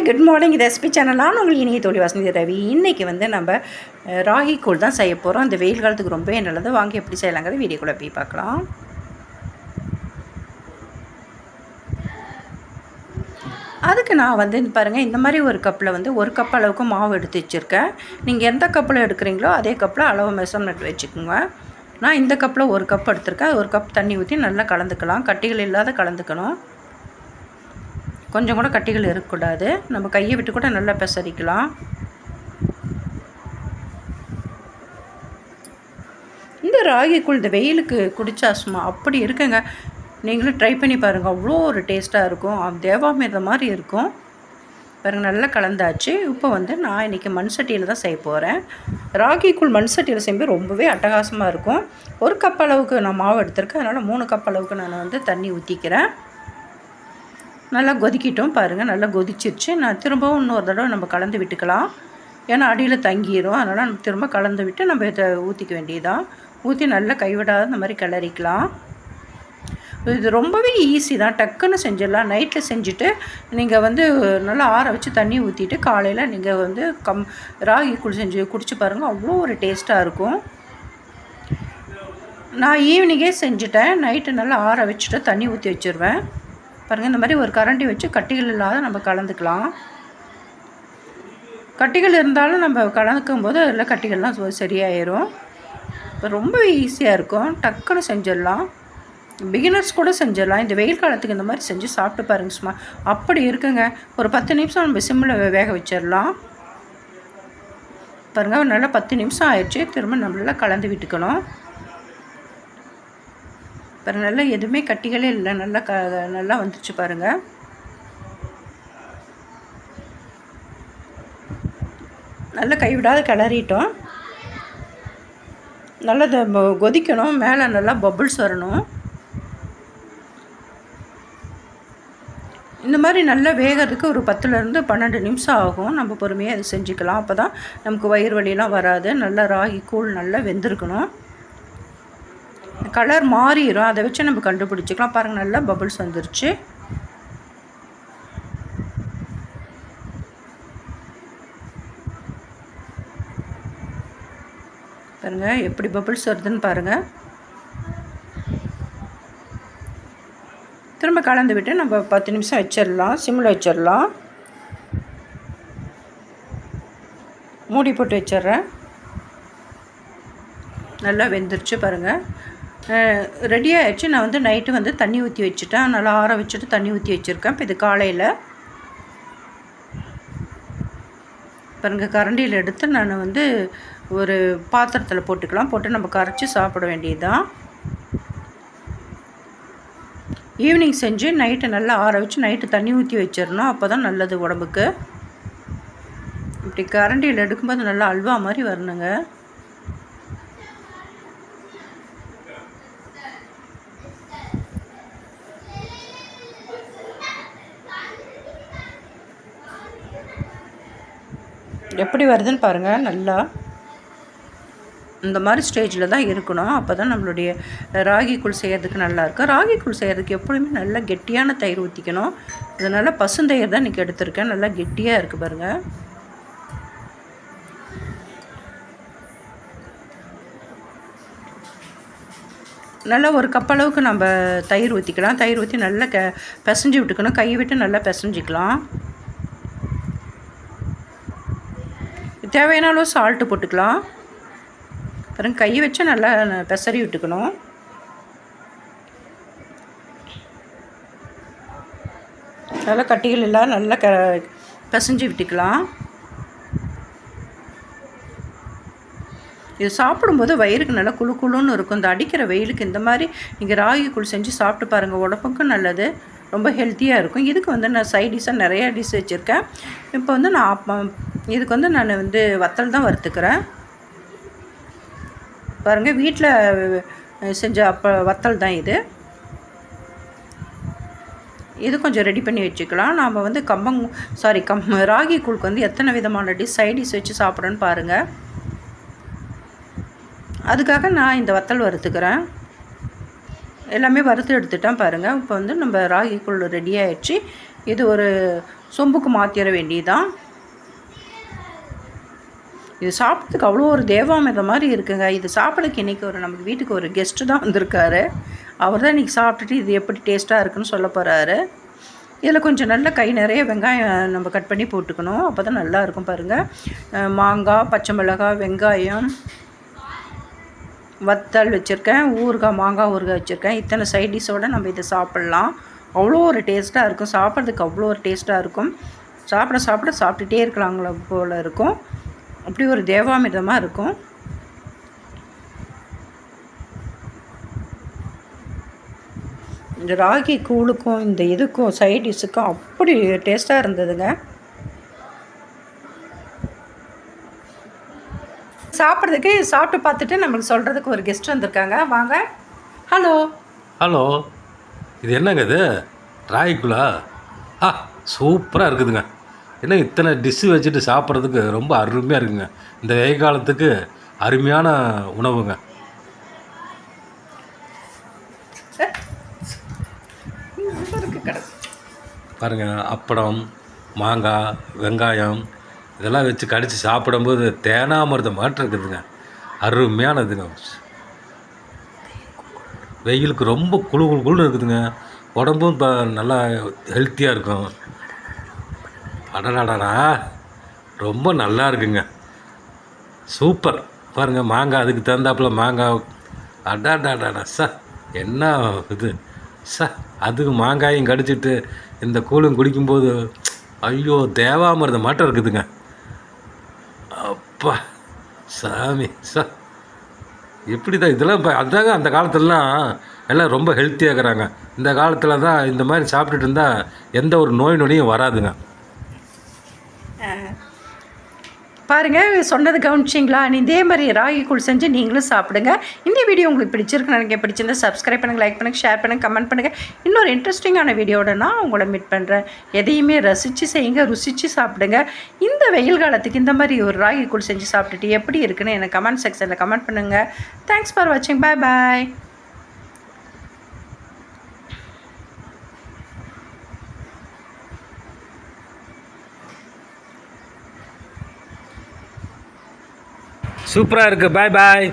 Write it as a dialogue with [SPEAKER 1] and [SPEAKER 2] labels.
[SPEAKER 1] Hi good morning இது SP channel நான் உங்களுக்கு இனிய தோழி வசந்தி ரவி. இன்றைக்கி வந்து நம்ம ராகி கூழ் தான் செய்ய போகிறோம் இந்த வெயில் காலத்துக்கு ரொம்பவே நல்லது. வாங்கி எப்படி செய்யலாங்கிறது வீடியோக்குள்ளே போய் பார்க்கலாம். அதுக்கு நான் வந்து பாருங்கள் இந்த மாதிரி ஒரு கப்பில் வந்து ஒரு கப் அளவுக்கு மாவு எடுத்து வச்சுருக்கேன். நீங்கள் எந்த கப்பில் எடுக்கிறீங்களோ அதே கப்பில் அளவு மெஷர்மெண்ட் வச்சுக்கோங்க. நான் இந்த கப்பில் ஒரு கப் எடுத்திருக்கேன். ஒரு கப் தண்ணி ஊற்றி நல்லா கலந்துக்கலாம். கட்டிகள் இல்லாத கலந்துக்கணும். கொஞ்சம் கூட கட்டிகள் இருக்கக்கூடாது. நம்ம கையை விட்டு கூட நல்லா பெசரிக்கலாம். இந்த ராகி கூழ் இந்த வெயிலுக்கு குடித்தா சும்மா அப்படி இருக்குங்க. நீங்களும் ட்ரை பண்ணி பாருங்கள் அவ்வளோ ஒரு டேஸ்ட்டாக இருக்கும். அது தேவாமிர்த மாதிரி இருக்கும். பாருங்கள் நல்லா கலந்தாச்சு. இப்போ வந்து நான் இன்றைக்கி மண் சட்டியில் தான் செய்ய போகிறேன் ராகி கூழ் மண் சட்டியில் செய்யும்போது ரொம்பவே அட்டகாசமாக இருக்கும். ஒரு கப் அளவுக்கு நான் மாவு எடுத்திருக்கேன். அதனால் மூணு கப் அளவுக்கு நான் வந்து தண்ணி ஊற்றிக்கிறேன் நல்லா கொதிக்கிட்டோம் பாருங்கள் நல்லா கொதிச்சிருச்சு. நான் திரும்பவும் இன்னொரு தடவை நம்ம கலந்து விட்டுக்கலாம். ஏன்னா அடியில் தங்கிடும் அதனால் நம்ம திரும்ப கலந்து விட்டு நம்ம இதை ஊற்றிக்க வேண்டியதான் ஊற்றி நல்லா கைவிடாத இந்த மாதிரி கிளறிக்கலாம். இது ரொம்பவே ஈஸி தான். டக்குன்னு செஞ்சிடலாம். நைட்டில் செஞ்சுட்டு நீங்கள் வந்து நல்லா ஆற வச்சு தண்ணி ஊற்றிட்டு காலையில் நீங்கள் வந்து கம் ராகி குடி செஞ்சு குடிச்சு பாருங்கள் அவ்வளோ ஒரு டேஸ்ட்டாக இருக்கும். நான் ஈவினிங்கே செஞ்சுட்டேன். நைட்டு நல்லா ஆற வச்சுட்டு தண்ணி ஊற்றி வச்சுருவேன். பாருங்கள் இந்த மாதிரி ஒரு கரண்டி வச்சு கட்டிகள் இல்லாத நம்ம கலந்துக்கலாம். கட்டிகள் இருந்தாலும் நம்ம கலந்துக்கும் போது அதில் கட்டிகள்லாம் சு- சரியாயிரும். இப்போ ரொம்ப ஈஸியாக இருக்கும். டக்குன்னு செஞ்சிடலாம். பிகினர்ஸ் கூட செஞ்சிடலாம். இந்த வெயில் காலத்துக்கு இந்த மாதிரி செஞ்சு சாப்பிட்டு பாருங்க சும்மா. அப்படி இருக்குங்க. ஒரு பத்து நிமிஷம் நம்ம சிம்மில் வேக வச்சிடலாம். பாருங்கள் நல்லா பத்து நிமிஷம் ஆயிடுச்சு. திரும்ப நம்மளால் கலந்து விட்டுக்கணும். பாருங்க நல்லா எதுவுமே கட்டிகளே இல்லை. நல்லா க நல்லா வந்துச்சு பாருங்கள் நல்லா கைவிடாத கிளறிட்டோம். நல்லா இதை கொதிக்கணும். மேலே நல்லா பபுள்ஸ் வரணும். இந்த மாதிரி நல்லா வேகிறதுக்கு ஒரு பத்துலேருந்து பன்னெண்டு நிமிஷம் ஆகும். நம்ம பொறுமையாக அது செஞ்சுக்கலாம். அப்போ தான் நமக்கு வயிறு வலியெலாம் வராது. நல்லா ராகி கூழ் நல்லா வெந்திருக்கணும். கலர் மாறிடும் அதை வச்சு நம்ம கண்டுபிடிச்சிக்கலாம். பாருங்கள் நல்லா பபுள்ஸ் வந்துருச்சு. பாருங்க எப்படி பபுள்ஸ் வருதுன்னு பாருங்கள் திரும்ப கலந்து விட்டு நம்ம பத்து நிமிஷம் வச்சிடலாம். சிம்மில் வச்சிடலாம். மூடி போட்டு வச்சிடுறேன். நல்லா வெந்துருச்சு பாருங்கள் ரெடி ஆகிடுச்சு நான் வந்து நைட்டு வந்து தண்ணி ஊற்றி வச்சுட்டேன். நல்லா ஆற வச்சுட்டு தண்ணி ஊற்றி வச்சுருக்கேன். இப்போ இது காலையில். பாருங்கள் கரண்டியில் எடுத்து நான் வந்து ஒரு பாத்திரத்தில் போட்டுக்கலாம். போட்டு நம்ம கரைச்சி சாப்பிட வேண்டியதுதான். ஈவினிங் செஞ்சு நைட்டு நல்லா ஆற வச்சு நைட்டு தண்ணி ஊற்றி வச்சிடணும். அப்போ தான் நல்லது உடம்புக்கு. இப்படி கரண்டியில் எடுக்கும்போது நல்லா அல்வா மாதிரி வரணுங்க. எப்படி வருதுன்னு பாருங்கள் நல்லா இந்த மாதிரி ஸ்டேஜில் தான் இருக்கணும். அப்போ தான் நம்மளுடைய ராகி கூழ் செய்கிறதுக்கு நல்லாயிருக்கும் ராகி கூழ் செய்கிறதுக்கு எப்பொழுதுமே நல்லா கெட்டியான தயிர் ஊற்றிக்கணும் இதனால் பசுந்தயிர் தான் இன்றைக்கி எடுத்திருக்கேன். நல்லா கெட்டியாக இருக்குது பாருங்கள் நல்லா ஒரு கப் அளவுக்கு நம்ம தயிர் ஊற்றிக்கலாம் தயிர் ஊற்றி நல்லா க பிசைஞ்சு விட்டுக்கணும். கையை விட்டு நல்லா பிசைஞ்சிக்கலாம். தேவையான அளவு சால்ட்டு போட்டுக்கலாம். அப்புறம் கை வச்சு நல்லா பெசரி விட்டுக்கணும். நல்லா கட்டிகள் எல்லாம் நல்லா க பிசைஞ்சு விட்டுக்கலாம். இது சாப்பிடும்போது வயிறுக்கு நல்லா குளு குளுன்னு இருக்கும். இந்த அடிக்கிற வெயிலுக்கு இந்த மாதிரி நீங்கள் ராகி குழு செஞ்சு சாப்பிட்டு பாருங்கள் உடம்புக்கும் நல்லது. ரொம்ப ஹெல்த்தியாக இருக்கும். இதுக்கு வந்து நான் சைட் டிஷ்ஷாக நிறையா டிஷ் வச்சுருக்கேன். இப்போ வந்து நான் அப்ப- இதுக்கு வந்து நான் வந்து வத்தல் தான் வறுத்துக்கிறேன். பாருங்கள் வீட்டில் செஞ்ச அப்போ வத்தல் தான் இது. இது கொஞ்சம் ரெடி பண்ணி வச்சுக்கலாம். நாம் வந்து கம்பங் சாரி கம் ராகி கூழுக்கு வந்து எத்தனை விதமான டிஷ் சைட் டிஷ் வச்சு சாப்பிட்றேன்னு பாருங்கள் அதுக்காக நான் இந்த வத்தல் வறுத்துக்கிறேன். எல்லாமே வறுத்து எடுத்துட்டேன் பாருங்கள் இப்போ வந்து நம்ம ராகி கூழ் ரெடி ஆகிடுச்சு இது ஒரு சொம்புக்கு மாற்றிட வேண்டியதான் இது சாப்பிட்றதுக்கு அவ்வளோ ஒரு தேவாமிர்தம் மாதிரி இருக்குங்க. இது சாப்பிட்றதுக்கு இன்றைக்கி ஒரு நமக்கு வீட்டுக்கு ஒரு கெஸ்ட்டு தான் வந்திருக்காரு. அவர் தான் இன்றைக்கி சாப்பிட்டுட்டு இது எப்படி டேஸ்ட்டாக இருக்குன்னு சொல்ல போகிறாரு இதில் கொஞ்சம் நல்ல கை நிறைய வெங்காயம் நம்ம கட் பண்ணி போட்டுக்கணும். அப்போ தான் நல்லாயிருக்கும் பாருங்கள் மாங்காய் பச்சை மிளகாய் வெங்காயம் வத்தல் வச்சுருக்கேன். ஊறுகாய் மாங்காய் ஊறுகாய் வச்சுருக்கேன். இத்தனை சைட் டிஷ்ஷோடு நம்ம இதை சாப்பிட்லாம். அவ்வளோ ஒரு டேஸ்ட்டாக இருக்கும். சாப்பிட்றதுக்கு அவ்வளோ ஒரு டேஸ்ட்டாக இருக்கும். சாப்பிட சாப்பிட சாப்பிட்டுட்டே இருக்கலாங்களா போல் இருக்கும். அப்படி ஒரு தேவாமிர்தமாக இருக்கும். இந்த ராகி கூழுக்கும் இந்த இதுக்கும் சைட் டிஷ்ஷுக்கும் அப்படி டேஸ்ட்டாக இருந்ததுங்க. சாப்பிட்றதுக்கு சாப்பிட்டு பார்த்துட்டு நம்மளுக்கு சொல்கிறதுக்கு ஒரு கெஸ்ட் வந்திருக்காங்க. வாங்க. ஹலோ
[SPEAKER 2] ஹலோ இது என்னங்க இது? குழா? ஆ சூப்பராக இருக்குதுங்க. ஏன்னா இத்தனை டிஷ்ஷு வச்சுட்டு சாப்பிட்றதுக்கு ரொம்ப அருமையாக இருக்குங்க. இந்த வெயில் காலத்துக்கு அருமையான உணவுங்க. பாருங்கள் அப்பளம் மாங்காய் வெங்காயம் இதெல்லாம் வச்சு கடித்து சாப்பிடும்போது தேனாமிரதம் மாட்டு இருக்குதுங்க. அருமையானதுங்க. வெயிலுக்கு ரொம்ப குழு குளு குளுன்னு இருக்குதுங்க. உடம்பும் இப்போ நல்லா ஹெல்த்தியாக இருக்கும். அடடாடா ரொம்ப நல்லா இருக்குங்க. சூப்பர். பாருங்கள் மாங்காய் அதுக்கு தகுந்தாப்புல மாங்காய். அடாடாடாடா ச என்ன இது? ச அதுக்கு மாங்காயும் கடிச்சிட்டு இந்த கூழும் குடிக்கும்போது ஐயோ தேவாமிரதம் மாட்டம் இருக்குதுங்க. அப்பா சாமி ச. எப்படி தான் இதெல்லாம் இப்போ அதாங்க அந்த காலத்துலலாம் எல்லாம் ரொம்ப ஹெல்த்தியாக இருக்கிறாங்க. இந்த காலத்தில் தான் இந்த மாதிரி சாப்பிட்டுட்டு இருந்தால் எந்த ஒரு நோய் நொடியும் வராதுங்க.
[SPEAKER 1] பாருங்கள் சொன்னது கவனிச்சிங்களா? இதே மாதிரி ராகி கூழ் செஞ்சு நீங்களும் சாப்பிடுங்க. இந்த வீடியோ உங்களுக்கு பிடிச்சிருக்கு எனக்கு பிடிச்சிருந்தா சப்ஸ்கிரைப் பண்ணுங்கள் லைக் பண்ணுங்கள் ஷேர் பண்ணுங்கள் கமெண்ட் பண்ணுங்கள் இன்னொரு இன்ட்ரெஸ்டிங்கான வீடியோட நான் உங்களை மீட் பண்ணுறேன் எதையுமே ரசித்து செய்யுங்க ருசித்து சாப்பிடுங்க. இந்த வெயில் காலத்துக்கு இந்த மாதிரி ஒரு ராகி கூழ் செஞ்சு சாப்பிட்டுட்டு எப்படி இருக்குன்னு எனக்கு கமெண்ட் செக்ஷனில் கமெண்ட் பண்ணுங்கள் தேங்க்ஸ் ஃபார் வாட்சிங் பாய் பாய்
[SPEAKER 2] சூப்பராக இருக்குது பாய் பாய்